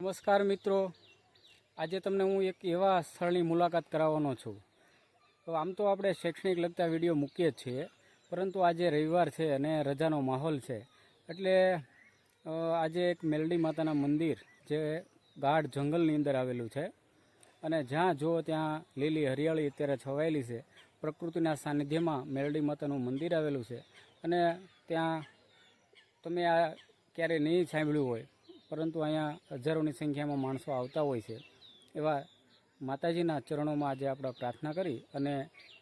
નમસ્કાર મિત્રો. આજે તમને હું એક એવા સ્થળની મુલાકાત કરાવવાનો છું. તો આમ તો આપણે શૈક્ષણિક લગતા વીડિયો મૂકીએ જ છીએ, પરંતુ આજે રવિવાર છે અને રજાનો માહોલ છે. એટલે આજે એક મેલડી માતાના મંદિર જે ગાઢ જંગલની અંદર આવેલું છે. અને જ્યાં જુઓ ત્યાં લીલી હરિયાળી અત્યારે છવાયેલી છે, પ્રકૃતિના સાનિધ્યમાં મેલડી માતાનું મંદિર આવેલું છે. અને ત્યાં તમે આ ક્યારેય નહીં સાંભળ્યું હોય પરંતુ અહીંયા હજારોની સંખ્યામાં માણસો આવતા હોય છે. એવા માતાજીના ચરણોમાં આજે આપણે પ્રાર્થના કરી અને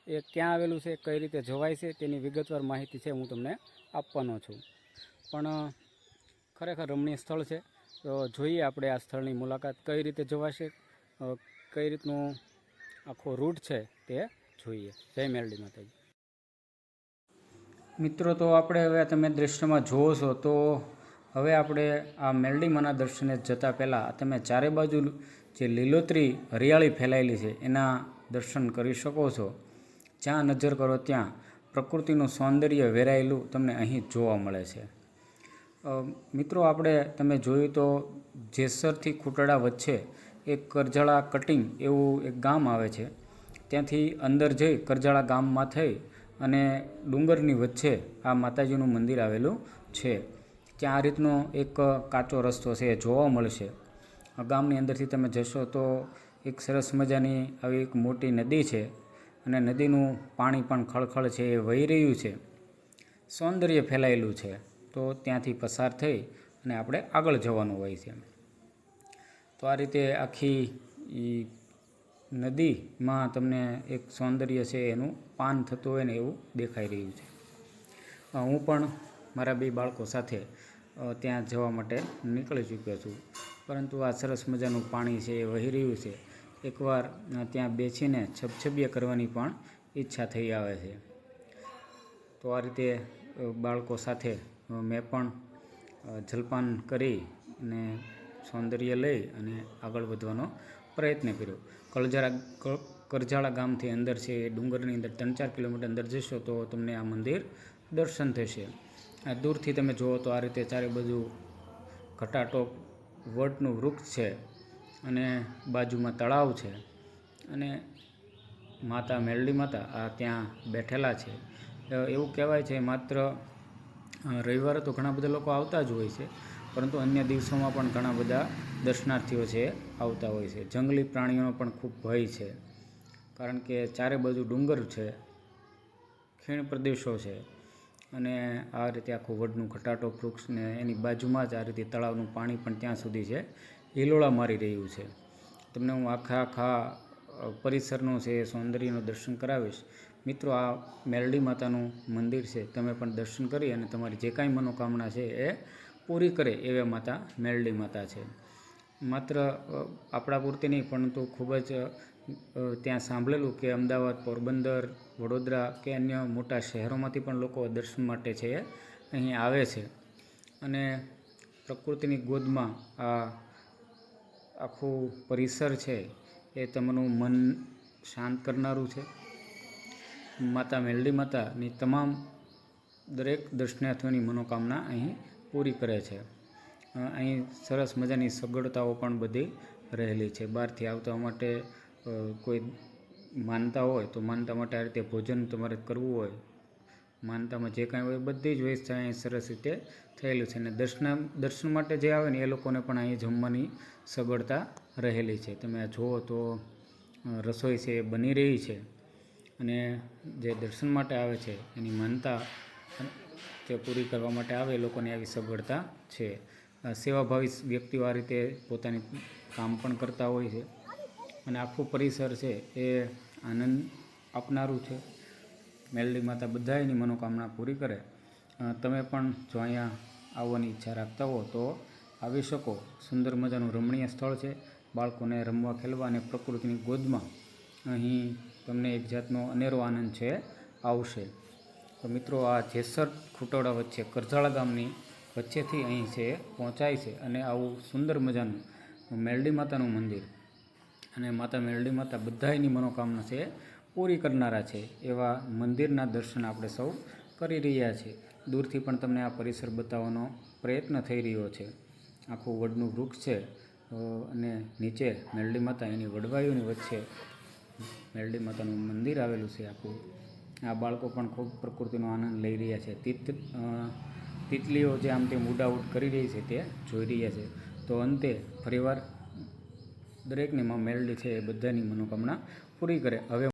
એ ક્યાં આવેલું છે, કઈ રીતે જવાય છે, તેની વિગતવાર માહિતી છે હું તમને આપવાનો છું. પણ ખરેખર રમણીય સ્થળ છે. તો જોઈએ આપણે આ સ્થળની મુલાકાત કઈ રીતે જવાશે કઈ રીતનું આખો રૂટ છે તે જોઈએ. જય મેરડી માતાજી. મિત્રો, તો આપણે હવે તમે દૃશ્યમાં જોવો છો, તો હવે આપણે આ મેરડીમાના દર્શને જતા પહેલાં તમે ચારે બાજુ જે લીલોતરી હરિયાળી ફેલાયેલી છે, એના દર્શન કરી શકો છો. જ્યાં નજર કરો ત્યાં પ્રકૃતિનું સૌંદર્ય વેરાયેલું તમને અહીં જોવા મળે છે. મિત્રો આપણે તમે જોયું તો જેસરથી ખૂટડા વચ્ચે એક કરજાળા કટિંગ એવું એક ગામ આવે છે. ત્યાંથી અંદર જઈ કરજાળા ગામમાં થઈ અને ડુંગરની વચ્ચે આ માતાજીનું મંદિર આવેલું છે. ત્યાં આ રીતનો એક કાચો રસ્તો છે, એ જોવા મળશે. ગામની અંદરથી તમે જશો તો એક સરસ મજાની આવી એક મોટી નદી છે અને નદીનું પાણી પણ ખળખળ છે, એ વહી રહ્યું છે. સૌંદર્ય ફેલાયેલું છે. તો ત્યાંથી પસાર થઈ અને આપણે આગળ જવાનું હોય છે. તો આ રીતે આખી નદીમાં તમને એક સૌંદર્ય છે, એનું પાન થતું હોય ને એવું દેખાઈ રહ્યું છે. હું પણ મારા બે બાળકો સાથે ત્યાં જવા માટે નીકળી ચૂક્યો છું. પરંતુ આ સરસ મજાનું પાણી છે, એ વહી રહ્યું છે. એકવાર ત્યાં બેસીને છબછબીએ કરવાની પણ ઈચ્છા થઈ આવે છે. તો આ રીતે બાળકો સાથે મેં પણ જલપાન કરી અને સૌંદર્ય લઈ અને આગળ વધવાનો પ્રયત્ન કર્યો. કળજાળા કરજાળા ગામથી અંદર છે, એ ડુંગરની અંદર ત્રણ ચાર કિલોમીટર અંદર જશો તો તમને આ મંદિર દર્શન થશે. આ દૂરથી તમે જુઓ તો આ રીતે ચારે બાજુ ઘટાટોપ વટનું વૃક્ષ છે અને બાજુમાં તળાવ છે અને માતા મેરડી માતા આ ત્યાં બેઠેલા છે. એવું કહેવાય છે માત્ર રવિવારે તો ઘણા બધા લોકો આવતા જ હોય છે, પરંતુ અન્ય દિવસોમાં પણ ઘણા બધા દર્શનાર્થીઓ છે આવતા હોય છે. જંગલી પ્રાણીઓનો પણ ખૂબ ભય છે, કારણ કે ચારે બાજુ ડુંગર છે, ખીણ પ્રદેશો છે. અને આ રીતે આખું વડનું ઘટાટો, વૃક્ષ ને એની બાજુમાં જ આ રીતે તળાવનું પાણી પણ ત્યાં સુધી છે. હિલોળા મારી રહ્યું છે. તમને હું આખા આખા પરિસરનું છે સૌંદર્યનું દર્શન કરાવીશ, મિત્રો, આ મેરડી માતાનું મંદિર છે, તમે પણ દર્શન કરી અને તમારી જે કાંઈ મનોકામના છે એ પૂરી કરે એવા માતા મેરડી માતા છે. માત્ર આપણા પૂરતી નહીં, પરંતુ ખૂબ જ ત્યાં સાંભળેલું કે અમદાવાદ, પોરબંદર, વડોદરા કે અન્ય મોટા શહેરોમાંથી પણ લોકો દર્શન માટે છે અહીં આવે છે. અને પ્રકૃતિની ગોદમાં આ આખું પરિસર છે એ તમારું મન શાંત કરનારું છે. માતા મેલડી માતાની તમામ દરેક દર્શનાર્થીઓની મનોકામના અહીં પૂરી કરે છે. અહીં સરસ મજાની સગવડતાઓ પણ બધી રહેલી છે. બહારથી આવતા માટે કોઈ માનતા હોય તો માનતા માટે આ રીતે ભોજન તમારે કરવું હોય, માનતામાં જે કાંઈ હોય બધી જ વ્યવસ્થા અહીં સરસ રીતે થયેલું છે. અને દર્શન દર્શન માટે જે આવે ને એ લોકોને પણ અહીં જમવાની સગવડતા રહેલી છે. તમે આ જુઓ તો રસોઈ છે એ બની રહી છે. અને જે દર્શન માટે આવે છે એની માનતા તે પૂરી કરવા માટે આવે લોકોને આવી સગવડતા છે. સેવાભાવી વ્યક્તિઓ આ રીતે પોતાની કામ પણ કરતા હોય છે. અને આખું પરિસર છે એ આનંદ આપનારું છે. મેલડી માતા બધાયની મનોકામના પૂરી કરે. તમે પણ જો અહીંયા આવવાની ઈચ્છા રાખતા હો તો આવી શકો. સુંદર મજાનું રમણીય સ્થળ છે. બાળકોને રમવા ખેલવા અને પ્રકૃતિની ગોદમાં અહીં તમને એક જાતનો અનેરો આનંદ છે, આવશે. તો મિત્રો, આ જેસર ખૂટોડા વચ્ચે કરજાળા ગામની વચ્ચેથી અહીં છે, પહોંચાય છે અને આવું સુંદર મજાનું મેલડી માતાનું મંદિર. અને માતા મેરડી માતા બધાયની મનોકામના છે પૂરી કરનારા છે, એવા મંદિરના દર્શન આપણે સૌ કરી રહ્યા છીએ દૂરથી પણ તમને આ પરિસર બતાવવાનો પ્રયત્ન થઈ રહ્યો છે. આખું વડનું વૃક્ષ છે અને નીચે મેરડી માતા એની વડવાઈઓની વચ્ચે મેરડી માતાનું મંદિર આવેલું છે આખું. આ બાળકો પણ ખૂબ પ્રકૃતિનો આનંદ લઈ રહ્યા છે. તિત તિતલીઓ જે આમ તેમ ઉડાઉટ કરી રહી છે તે જોઈ રહ્યા છે. તો અંતે ફરીવાર દરેકની માં મેલડી છે એ બધાની મનોકામના પૂરી કરે. હવે